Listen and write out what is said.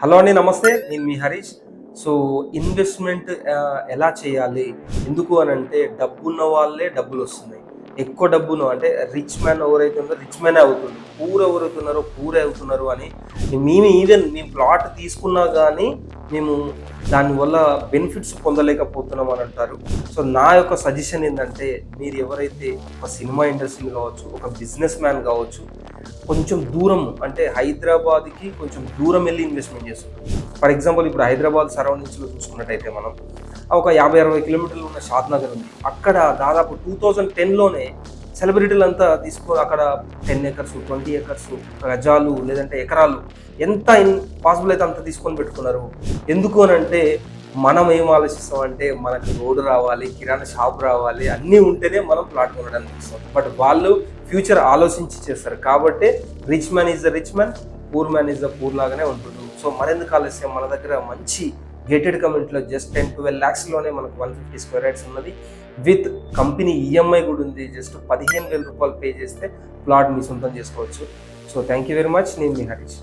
Hello అండి నమస్తే. నేను మీ హరీష్. సో ఇన్వెస్ట్మెంట్ ఎలా చేయాలి? ఎందుకు అని అంటే డబ్బున్న వాళ్ళే డబ్బులు వస్తున్నాయి. ఎక్కువ డబ్బును అంటే రిచ్ మ్యాన్ ఎవరైతే ఉందో రిచ్ మ్యాన్ అవుతుంది. పూర్ ఎవరైతున్నారో పూర్ అవుతున్నారు అని మేము ఈవెన్ మేము ప్లాట్ తీసుకున్నా కానీ మేము దానివల్ల బెనిఫిట్స్ పొందలేకపోతున్నాం అని అంటారు. సో నా యొక్క సజెషన్ ఏంటంటే మీరు ఎవరైతే ఒక సినిమా ఇండస్ట్రీ కావచ్చు ఒక బిజినెస్ మ్యాన్ కావచ్చు కొంచెం దూరం అంటే హైదరాబాద్కి కొంచెం దూరం వెళ్ళి ఇన్వెస్ట్మెంట్ చేస్తుంది. ఫర్ ఎగ్జాంపుల్ ఇప్పుడు హైదరాబాద్ సరౌండింగ్స్లో చూసుకున్నట్టయితే మనం ఒక యాభై అరవై కిలోమీటర్లు ఉన్న షాద్ నగర్ ఉంది. అక్కడ దాదాపు టూ థౌజండ్ టెన్లోనే సెలబ్రిటీలు అంతా తీసుకో అక్కడ టెన్ ఎకర్స్ ట్వంటీ ఎకర్స్ గజాలు లేదంటే ఎకరాలు ఎంత పాసిబుల్ అయితే అంత తీసుకొని పెట్టుకున్నారు. ఎందుకు అని అంటే మనం ఏం ఆలోచిస్తాం అంటే మనకు రోడ్డు రావాలి కిరాణా షాప్ రావాలి అన్నీ ఉంటేనే మనం ప్లాట్ కొనడానికి ఇస్తాం. బట్ వాళ్ళు ఫ్యూచర్ ఆలోచించి చేస్తారు. కాబట్టి rich man is the rich man poor man is the poor లాగానే ఉంటుంది. సో మరెందుకు ఆలస్యం? మన దగ్గర మంచి గేటెడ్ కమ్యూనిటీలో జస్ట్ టెన్ ట్వెల్వ్ ల్యాక్స్లోనే మనకు వన్ ఫిఫ్టీ స్క్వేర్ యార్డ్స్ ఉన్నది. విత్ కంపెనీ ఈఎంఐ కూడా ఉంది. జస్ట్ పదిహేను వేల రూపాయలు పే చేస్తే ప్లాట్ మీ సొంతం చేసుకోవచ్చు. So thank you very much. నేను మీ హరీష్.